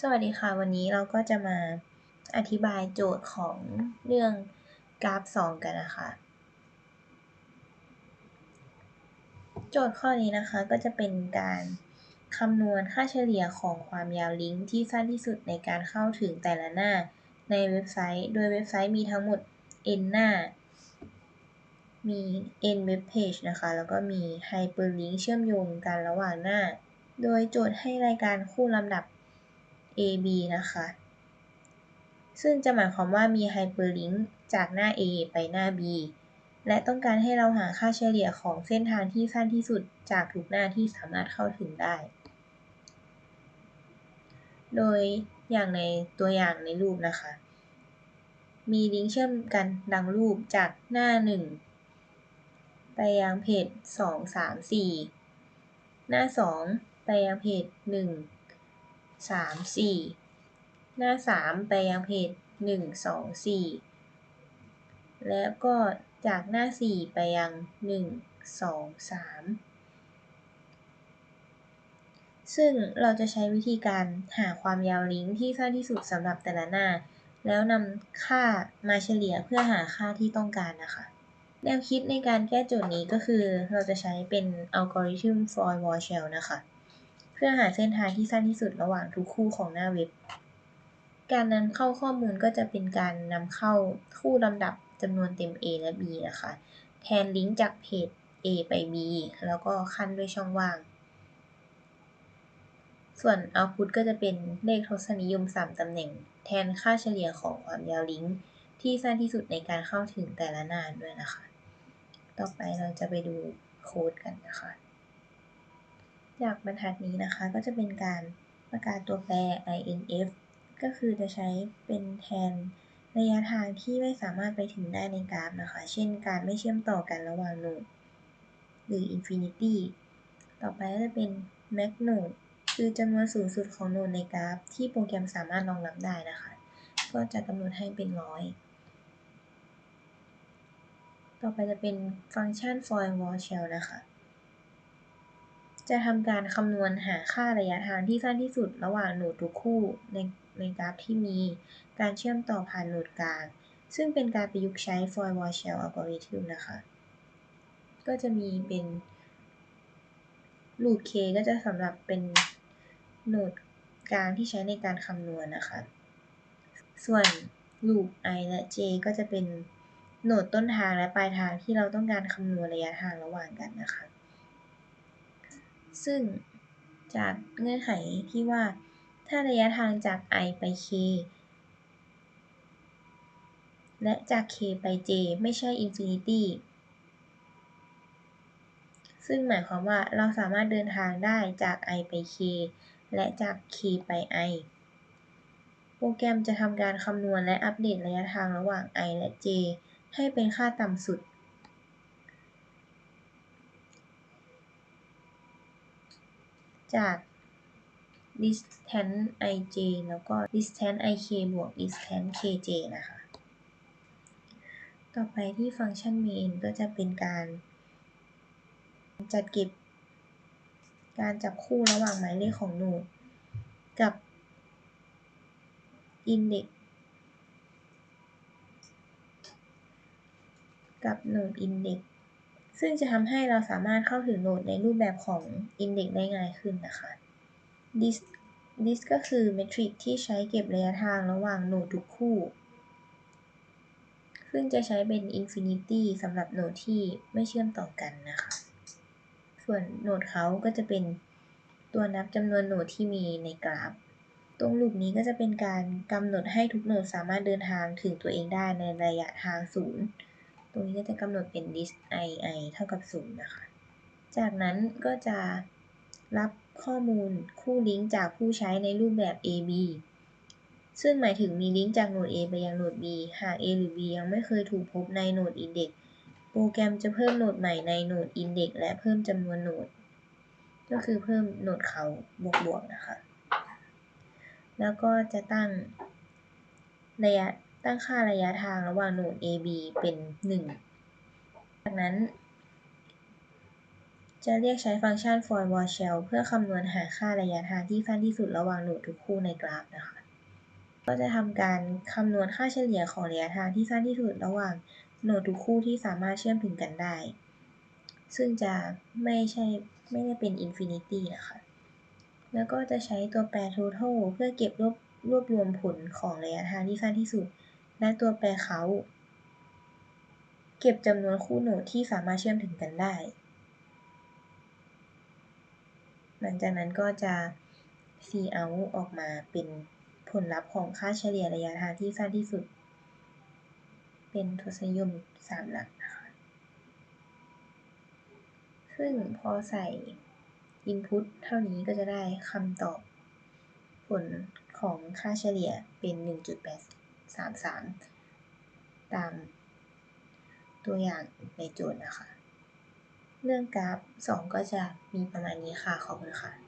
สวัสดีค่ะ วันนี้เราก็จะมาอธิบายโจทย์ของเรื่องกราฟ 2 กันนะคะ โจทย์ข้อนี้นะคะก็จะเป็นการคำนวณค่าเฉลี่ยของความยาวลิงก์ที่สั้นที่สุดในการเข้าถึงแต่ละหน้าในเว็บไซต์ โดยเว็บไซต์มีทั้งหมด n หน้า มี n web page นะคะ แล้วก็มี hyperlink เชื่อมโยงกันระหว่างหน้า โดยโจทย์ให้รายการคู่ลำดับ A B นะคะ ซึ่งจะหมายความว่ามี hyperlink จากหน้า A ไปหน้า B และต้องการให้เราหาค่าเฉลี่ยของเส้นทางที่สั้นที่สุดจากทุกหน้าที่สามารถเข้าถึงได้ โดยอย่างในตัวอย่างในรูปนะคะ มีลิงก์เชื่อมกันดังรูปจากหน้า 1 ไปยังเพจ 2 3 4 หน้า 2 ไปยังเพจ 1 สามสี่หน้าสามไปยังเพจหนึ่งสองสี่แล้วก็จากหน้าสี่ไปยังหนึ่งสองสามซึ่งเราจะใช้วิธีการหาความยาวลิงก์ที่สั้นที่สุดสำหรับแต่ละหน้า แล้วนำค่ามาเฉลี่ยเพื่อหาค่าที่ต้องการนะคะ แนวคิดในการแก้โจทย์นี้ก็คือเราจะใช้เป็นอัลกอริทึม Floyd Warshall นะคะ เพื่อหาเส้นทางที่สั้นที่สุดระหว่างทุกคู่ของหน้าเว็บ การนำเข้าข้อมูลก็จะเป็นการนำเข้าคู่ลำดับจำนวนเต็ม A และ B นะคะ แทนลิงก์จากเพจ A ไป B แล้วก็ขั้นด้วยช่องว่าง ส่วน output ก็จะเป็นเลขทศนิยม 3 ตำแหน่ง แทนค่าเฉลี่ยของความยาวลิงก์ ที่สั้นที่สุดในการเข้าถึงแต่ละหน้าด้วยนะคะ ต่อไปเราจะไปดูโค้ดกันนะคะ จากบรรทัดนี้นะคะ ก็จะเป็นการประกาศตัวแปร inf ก็คือจะใช้เป็นแทนระยะทางที่ไม่สามารถไปถึงได้ในกราฟนะคะ เช่นการไม่เชื่อมต่อกันระหว่างโนดหรือ infinity ต่อไปก็จะเป็น max node คือจำนวนสูงสุดของโนดในกราฟ ที่โปรแกรมสามารถรองรับได้นะคะ ก็จะกำหนดให้เป็นร้อย ต่อไปจะเป็นฟังก์ชัน for wall shell นะคะ จะทำการคำนวณหาค่าระยะทางที่สั้นที่สุดระหว่างโนดทุกคู่ในในกราฟที่มีการเชื่อมต่อผ่านโนดกลาง ซึ่งเป็นการประยุกต์ใช้ f o i l w a r s h e l l algorithm นะคะ ก็จะมีเป็นรูท k ก็จะสำหรับเป็นโนดกลางที่ใช้ในการคำนวณนะคะ ส่วนรูป i และ j ก็จะเป็นโนดต้นทางและปลายทางที่เราต้องการคำนวณระยะทางระหว่างกันนะคะ ซึ่งจากเงื่อนไขที่ว่า ถ้าระยะทางจาก i ไป k และจาก k ไป j ไม่ใช่ infinity ซึ่งหมายความว่าเราสามารถเดินทางได้จาก i ไป k และจาก k ไป i โปรแกรมจะทำการคำนวณและอัปเดตระยะทางระหว่าง i และ j ให้เป็นค่าต่ำสุด จาก distance ij แล้วก็ distance ik บวก distance kj นะคะ ต่อไปที่ฟังก์ชัน main ก็จะเป็นการ จัดเก็บ การจับคู่ระหว่างหมายเลขของโนดกับ index กับโนด index ซึ่งจะทำให้เราสามารถเข้าถึงโนดในรูปแบบของ Index ได้ง่ายขึ้นนะคะ Dis Dis ก็คือเมทริกที่ใช้เก็บระยะทางระหว่างโนดทุกคู่ ซึ่งจะใช้เป็น Infinity สำหรับโนดที่ไม่เชื่อมต่อกันนะคะ ส่วนโนดเขาก็จะเป็นตัวนับจำนวนโนดที่มีในกราฟ ตรงลูปนี้ก็จะเป็นการกำหนดให้ทุกโนดสามารถเดินทางถึงตัวเองได้ในระยะทางศูนย์ รงนี้ก็จะกำหนดเป็น list i i เท่ากับ 0 นะคะ จากนั้นก็จะรับข้อมูลคู่ลิงก์จากผู้ใช้ในรูปแบบ a b ซึ่งหมายถึงมีลิงก์จากโหนด A ไปยังโหนด B หาก A หรือ B ยังไม่เคยถูกพบในโหนด index โปรแกรมจะเพิ่มโหนดใหม่ในโหนด index และเพิ่มจำนวนโหนด ก็คือเพิ่มโหนดเขาบวกๆนะคะ แล้วก็จะตั้งระยะ ตั้งค่าระยะทางระหว่างโนด AB เป็น 1 จากนั้น จะเรียกใช้ฟังก์ชัน for w a r shell เพื่อคำนวณหาค่าระยะทางที่สั้นที่สุดระหว่างโนดทุกคู่ในกราฟนะคะ ก็จะทำการคำนวณค่าเฉลี่ยของระยะทางที่สั้นที่สุดระหว่างโนดทุกคู่ที่สามารถเชื่อมถึงกันได้ ซึ่งจะไม่ใช่ไม่ได้เป็น infinity นะคะ แล้วก็จะใช้ตัวแปร total เพื่อเก็บรวบรวบรวมผลของระยะทางที่สั้นที่สุด และตัวแปรเขาเก็บจำนวนคู่โนดที่สามารถเชื่อมถึงกันได้ หลังจากนั้นก็จะ c out ออกมาเป็นผลลัพธ์ของค่าเฉลี่ยระยะทางที่สั้นที่สุด เป็นทศนิยม3หลักนะคะ ซึ่งพอใส่ input เท่านี้ก็จะได้คำตอบผลของค่าเฉลี่ยเป็น สามสามตามตัวอย่างในโจทย์นะคะ เรื่องกราฟ 2 ก็จะมีประมาณนี้ค่ะ ขอบคุณค่ะ